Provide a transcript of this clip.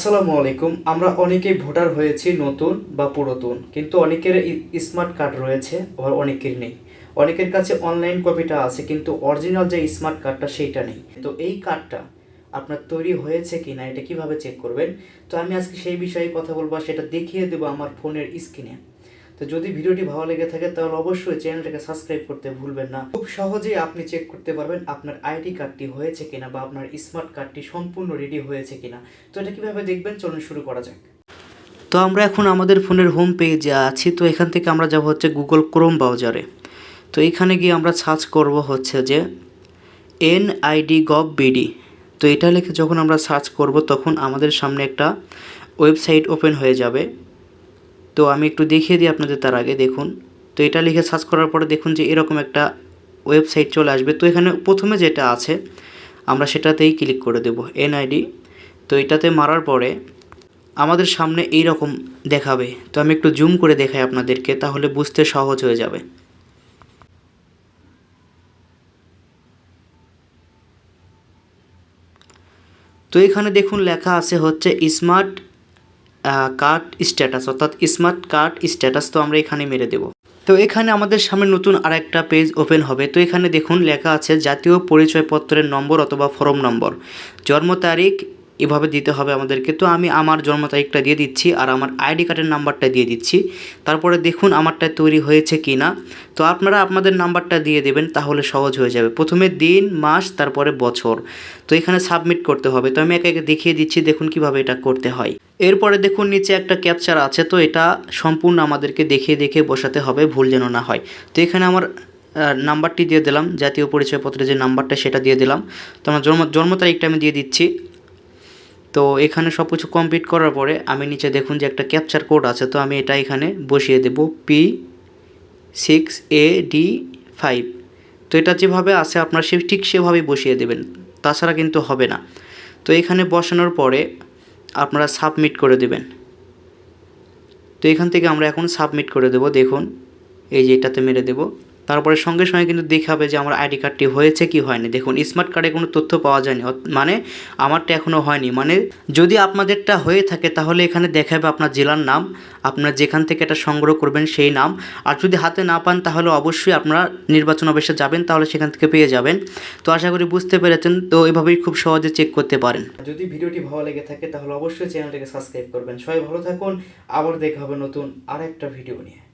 আসসালামু আলাইকুম। আমরা অনেকেই ভোটার হয়েছি নতুন বা পুরাতন, কিন্তু অনেকের স্মার্ট কার্ড রয়েছে, আবার অনেকের নেই। অনেকের কাছে অনলাইন কপিটা আছে, কিন্তু অরিজিনাল যে স্মার্ট কার্ডটা সেইটা নেই। তো এই কার্ডটা আপনার তৈরি হয়েছে কি না এটা কীভাবে চেক করবেন? তো আমি আজকে সেই বিষয়ে কথা বলব সেটা দেখিয়ে দেবো আমার ফোনের স্ক্রিনে তো যদি ভিডিওটি ভালো লেগে থাকে, তাহলে অবশ্যই চ্যানেলটাকে সাবস্ক্রাইব করতে ভুলবেন না। খুব সহজেই আপনি চেক করতে পারবেন আপনার আইডি কার্ডটি হয়েছে কিনা বা আপনার স্মার্ট কার্ডটি সম্পূর্ণ রেডি হয়েছে কিনা। তো এটা কীভাবে দেখবেন? চলুন শুরু করা যাক। তো আমরা এখন আমাদের ফোনের হোম পেজে আছি। তো এখান থেকে আমরা যাব হচ্ছে গুগল ক্রোম ব্রাউজারে তো এখানে গিয়ে আমরা সার্চ করব হচ্ছে যে এন আইডি গভ বিডি তো এটা লিখে যখন আমরা সার্চ করব, তখন আমাদের সামনে একটা ওয়েবসাইট ওপেন হয়ে যাবে। তো আমি একটু দেখিয়ে দিই আপনাদের তার আগে, দেখুন। তো এটা লিখে সার্চ করার পরে দেখুন যে এরকম একটা ওয়েবসাইট চলে আসবে। তো এখানে প্রথমে যেটা আছে, আমরা সেটাতেই ক্লিক করে দেব এনআইডি তো এটাতে মারার পরে আমাদের সামনে এই রকম দেখাবে। তো আমি একটু জুম করে দেখাই আপনাদেরকে, তাহলে বুঝতে সহজ হয়ে যাবে। তো এখানে দেখুন লেখা আছে হচ্ছে স্মার্ট কার্ড স্ট্যাটাস অর্থাৎ স্মার্ট কার্ড স্ট্যাটাস তো আমরা এখানে মেরে দেব। তো এখানে আমাদের সামনে নতুন আর একটা পেজ ওপেন হবে। তো এখানে দেখুন লেখা আছে, জাতীয় পরিচয়পত্রের নম্বর অথবা ফর্ম নম্বর জন্ম তারিখ এভাবে দিতে হবে আমাদেরকে। তো আমি আমার জন্ম তারিখটা দিয়ে দিচ্ছি আর আমার আইডি কার্ডের নাম্বারটা দিয়ে দিচ্ছি। তারপরে দেখুন আমারটা তৈরি হয়েছে কি না তো আপনারা আপনাদের নাম্বারটা দিয়ে দেবেন, তাহলে সহজ হয়ে যাবে। প্রথমে দিন, মাস, তারপরে বছর। তো এখানে সাবমিট করতে হবে। তো আমি একে একে দেখিয়ে দিচ্ছি, দেখুন কীভাবে এটা করতে হয়। এরপরে দেখুন নিচে একটা ক্যাপচার আছে, তো এটা সম্পূর্ণ আমাদেরকে দেখিয়ে দেখে বসাতে হবে, ভুল যেন না হয়। তো এখানে আমার নাম্বারটি দিয়ে দিলাম, জাতীয় পরিচয়পত্রের যে নাম্বারটা সেটা দিয়ে দিলাম। তো আমার জন্ম জন্ম তারিখটা আমি দিয়ে দিচ্ছি। তো এখানে সব কিছু কমপ্লিট করার পরে আমি নিচে দেখুন যে একটা ক্যাপচার কোড আছে, তো আমি এটা এখানে বসিয়ে দেব P six A D five তো এটা যেভাবে আছে আপনার সে, ঠিক সেভাবেই বসিয়ে দেবেন, তাছাড়া কিন্তু হবে না। তো এখানে বসানোর পরে আপনারা সাবমিট করে দেবেন। তো এখান থেকে আমরা এখন সাবমিট করে দেব। দেখুন, এই যে এটাতে মেরে দেব। তারপরে সঙ্গে সঙ্গে কিন্তু দেখাবে যে আমার আইডি কার্ডটি হয়েছে কি হয়নি। দেখুন স্মার্ট কার্ডে কোনো তথ্য পাওয়া যায়নি। মানে আমারটা এখনও হয়নি। মানে যদি আপনাদেরটা হয়ে থাকে, তাহলে এখানে দেখাবে আপনার জেলার নাম। আপনার যেখান থেকে এটা সংগ্রহ করবেন সেই নাম। আর যদি হাতে না পান, তাহলে অবশ্যই আপনারা নির্বাচন অফিসে যাবেন, তাহলে সেখান থেকে পেয়ে যাবেন। তো আশা করি বুঝতে পেরেছেন। তো এভাবেই খুব সহজে চেক করতে পারেন। যদি ভিডিওটি ভালো লেগে থাকে, তাহলে অবশ্যই চ্যানেলটিকে সাবস্ক্রাইব করবেন। সবাই ভালো থাকুন। আবার দেখা হবে নতুন আর একটা ভিডিও নিয়ে।